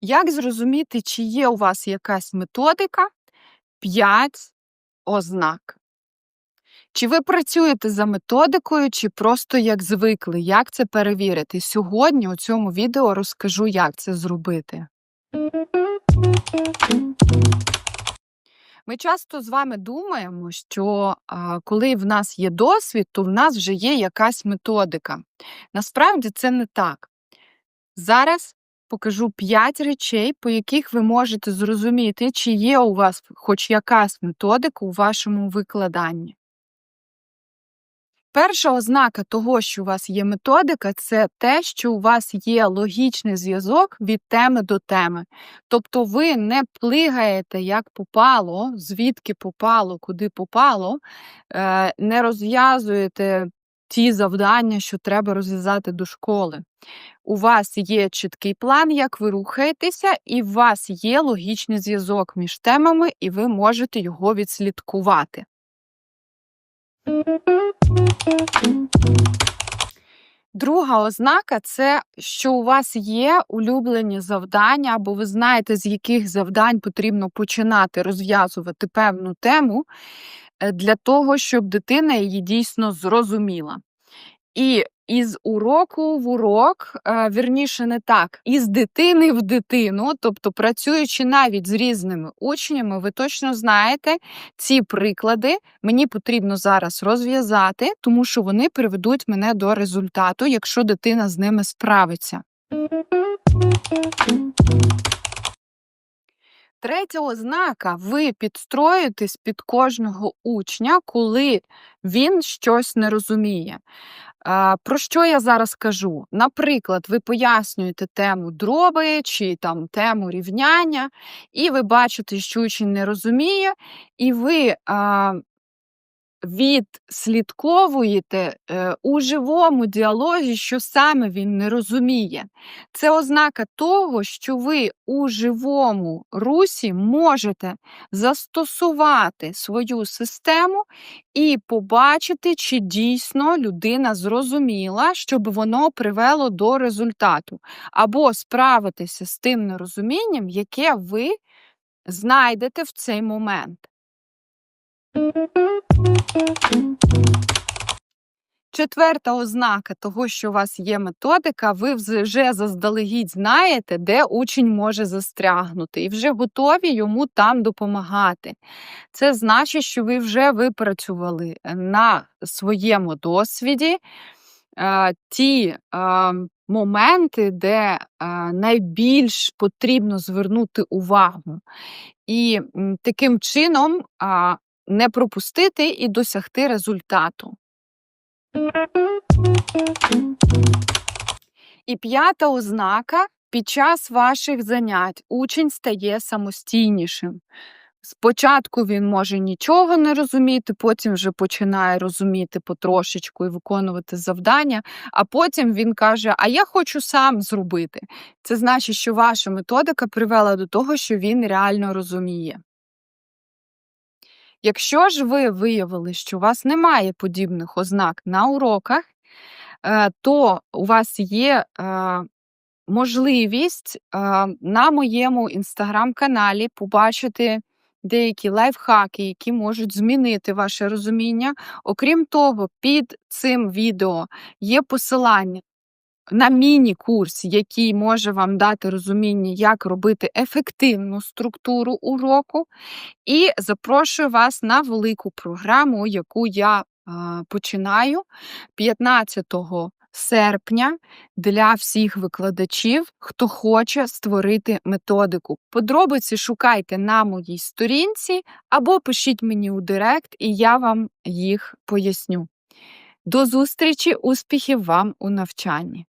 Як зрозуміти, чи є у вас якась методика? 5 ознак. Чи ви працюєте за методикою, чи просто як звикли? Як це перевірити? Сьогодні у цьому відео розкажу, як це зробити. Ми часто з вами думаємо, що а, коли в нас є досвід, то в нас вже є якась методика. Насправді це не так. Зараз покажу 5 речей, по яких ви можете зрозуміти, чи є у вас хоч якась методика у вашому викладанні. Перша ознака того, що у вас є методика, це те, що у вас є логічний зв'язок від теми до теми. Тобто ви не плигаєте як попало, звідки попало, куди попало, е, не розв'язуєте ті завдання, що треба розв'язати до школи. У вас є чіткий план, як ви рухаєтеся, і у вас є логічний зв'язок між темами, і ви можете його відслідкувати. Друга ознака це що у вас є улюблені завдання, або ви знаєте, з яких завдань потрібно починати розв'язувати певну тему е, для того, щоб дитина її дійсно зрозуміла. І із уроку в урок, е, вірніше, не так, із дитини в дитину, тобто працюючи навіть з різними учнями, ви точно знаєте ці приклади. Мені потрібно зараз розв'язати, тому що вони приведуть мене до результату, якщо дитина з ними справиться. Третя ознака: ви підстроїтесь під кожного учня, коли він щось не розуміє. Про що я зараз кажу? Наприклад, ви пояснюєте тему дроби чи там тему рівняння, і ви бачите, що учень не розуміє, і ви а, відслідковуєте е, у живому діалозі, що саме він не розуміє. Це ознака того, що ви у живому русі можете застосувати свою систему і побачити, чи дійсно людина зрозуміла, щоб воно привело до результату, або справитися з тим нерозумінням, яке ви знайдете в цей момент. Четверта ознака того, що у вас є методика, ви вже заздалегідь знаєте, де учень може застрягнути, і вже готові йому там допомагати. Це значить, що ви вже випрацювали на своєму досвіді е, ті е, моменти, де е, найбільш потрібно звернути увагу. І таким чином не пропустити і досягти результату. І п'ята ознака під час ваших занять учень стає самостійнішим. Спочатку він може нічого не розуміти, потім вже починає розуміти потрошечку і виконувати завдання, а потім він каже: А я хочу сам зробити. Це значить, що ваша методика привела до того, що він реально розуміє. Якщо ж ви виявили, що у вас немає подібних ознак на уроках, е, то у вас є е, можливість е, на моєму інстаграм-каналі побачити деякі лайфхаки, які можуть змінити ваше розуміння. Окрім того, під цим відео є посилання на міні-курс, який може вам дати розуміння, як робити ефективну структуру уроку, і запрошую вас на велику програму, яку я починаю 15 серпня для всіх викладачів, хто хоче створити методику. Подробиці шукайте на моїй сторінці або пишіть мені у Директ, і я вам їх поясню. До зустрічі, успіхів вам у навчанні!